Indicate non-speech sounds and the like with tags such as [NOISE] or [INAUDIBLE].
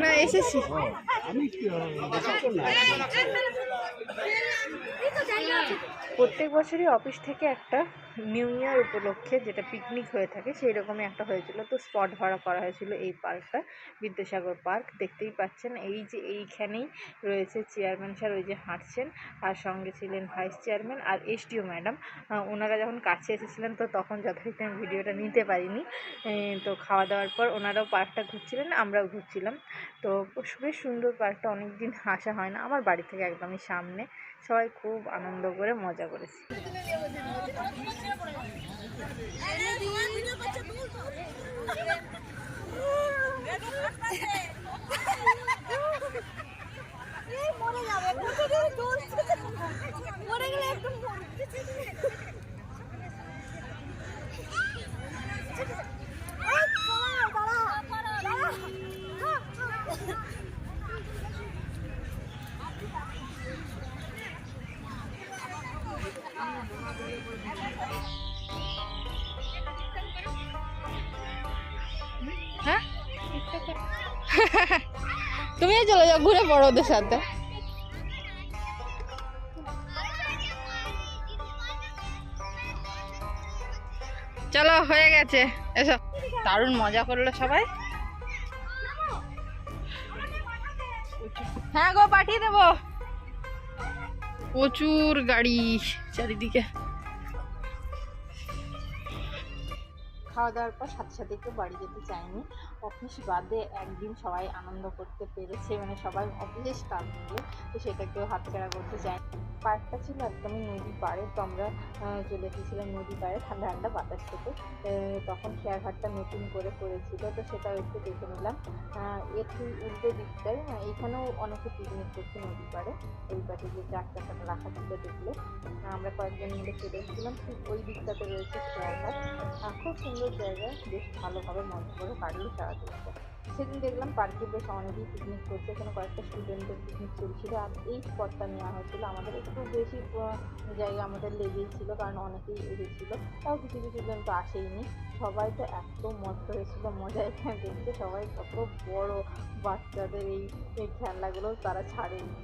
না এসেছি প্রত্যেক বছরই অফিস থেকে একটা নিউ ইয়ার উপলক্ষে যেটা পিকনিক হয়ে থাকে সেই রকমই একটা হয়েছিল। তো স্পট ভাড়া করা হয়েছিল এই পার্কটা, বিদ্যাসাগর পার্ক। দেখতেই পাচ্ছেন, এই যে এইখানেই রয়েছে চেয়ারম্যান স্যার ওই যে হাঁটছেন, আর সঙ্গে ছিলেন ভাইস চেয়ারম্যান আর এসডিও ম্যাডাম ওনারা যখন কাছে এসেছিলেন তো তখন যথারীতি আমি ভিডিওটা নিতে পারিনি। তো খাওয়া দাওয়ার পর ওনারাও পার্কটা ঘুরছিলেন, আমরাও ঘুরছিলাম। তো বেশ সুন্দর পার্কটা অনেক দিন আসা হয় না, আমার বাড়ি থেকে একদমই সামনে। সবাই খুব আনন্দ করে মজা করেছি। hey. [LAUGHS] তুমিও চলে যাও, ঘুরে পড়ো ওদের সাথে। চলো, হয়ে গেছে। এসো। দারুণ মজা করল সবাই। হ্যাঁ গো, পাঠিয়ে দেবো। প্রচুর গাড়ি চারিদিকে। খাওয়া দাওয়ার পর সাথে সাথে কেউ বাড়ি যেতে চায়নি অফিস বাদে একদিন সবাই আনন্দ করতে পেরেছে মানে সবাই অফিসে স্টাফ মিলে তো সেটা কেউ হাতছাড়া করতে চায় পার্কটা ছিল একদমই নদী পাড়ে তো আমরা চলে এসেছিলাম নদী পাড়ে ঠান্ডা ঠান্ডা বাতাস থেকে তখন খেয়াঘাটটা নতুন করে করেছিল তো সেটাও একটু দেখে নিলাম। ঠিক উল্টো দিকটায় আহ, এখানেও অনেকে পিকনিক করছে নদী পাড়ে। ওই পাশে যে চার চাকাটা রাখা ছিল দেখলে। আমরা কয়েকজন মিলে চলে এসেছিলাম ঠিক ওই দিকটাতে রয়েছে খেয়াঘাট খুব সুন্দর জায়গা বেশ ভালোভাবে মজা করে কাটলো সারাদিনটা সেদিন দেখলাম পার্কে বেশ অনেকেই পিকনিক করছে এখানে কয়েকটা স্টুডেন্টের পিকনিক চলছিল। আর এই স্পটটা নেওয়া হয়েছিল। আমাদের একটু বেশি জায়গা আমাদের লেগেই ছিল, কারণ অনেকেই এসেছিল। তাও কিছু কিছু জন তো আসেইনি। সবাই তো এত মস্ত হয়েছিল মজা এখানে দেখতে। সবাই কত বড় বাচ্চাদের এই খেলনাগুলো তারা ছাড়েনি।